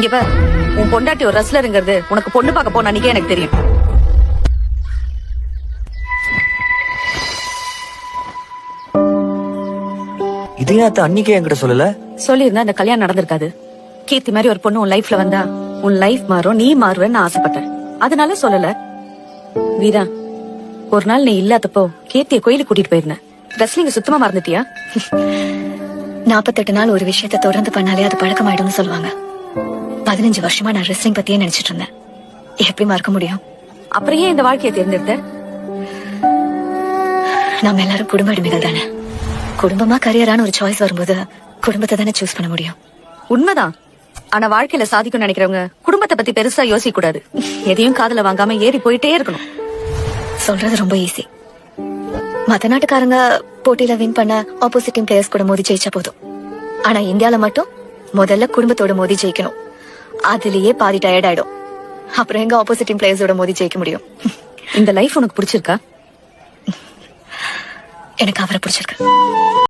இங்க பார். உன் பொண்டாட்டி ஒரு ரஸ்லருங்கிறது உனக்கு பொண்ணு பார்க்க போன அன்னைக்கே எனக்கு தெரியும். இதையும் அத்தை அன்னைக்கே என்கிட்ட சொல்லல? சொல்லியிருந்தா இந்த கல்யாணம் நடந்திருக்காது. கீர்த்தி மாதிரி ஒரு பொண்ணு உன் லைஃப்ல வந்தா உன் லைஃப் மாறும் நீ மாறுவேன்னு நான் ஆசைப்பட்டேன். அதனால சொல்லல. வீரா ஒரு நாள் நீ இல்லாதப்போ கீர்த்திய கோயிலுக்கு கூட்டிட்டு போயிருந்தேன் ரெஸ்லிங்க சுத்தமா மறந்துட்டியா? நாற்பத்தெட்டு நாள் ஒரு விஷயத்த தொடர்ந்து பண்ணாலே அது பழக்கமாயிடும்னு சொல்லுவாங்க. பதினஞ்சு வருஷமா நான் ரெஸ்லிங் பத்தியே நினைச்சிட்டு இருந்தேன். எப்படி மறக்க முடியும்? அப்புறம் ஏன் இந்த வாழ்க்கையை தேர்ந்தெடுத்த? நாம எல்லாரும் குடும்ப அடிமைகள் தானே. குடும்பமா கரியரான ஒரு சாய்ஸ் வரும்போது குடும்பத்தை தானே சூஸ் பண்ண முடியும். உண்மைதான். ஆனா வாழ்க்கையில சாதிக்கும் நினைக்கிறவங்க குடும்பத்தை பத்தி பெருசா யோசிக்க கூடாது. எதையும் காதுல வாங்காம ஏறி போயிட்டே இருக்கணும். சொல்றது ரொம்ப ஈஸி மத்த நாட்டுக்காரங்க போட்டியில வின் பண்ண ஆப்போசிட் டீம் பிளேயர்ஸ் கூட மோதி ஜெயிச்சா போதும். ஆனா இந்தியால மட்டும் முதல்ல குடும்பத்தோட மோதி ஜெயிக்கணும். அதுலயே பாதி டயர்ட் ஆயிடும். அப்புறம் எங்க ஆப்போசிட் டீம் பிளேயர்ஸோட மோதி ஜெயிக்க முடியும். இந்த லைஃப் உனக்கு பிடிச்சிருக்கா? எனக்கு அவரை பிடிச்சிருக்கு.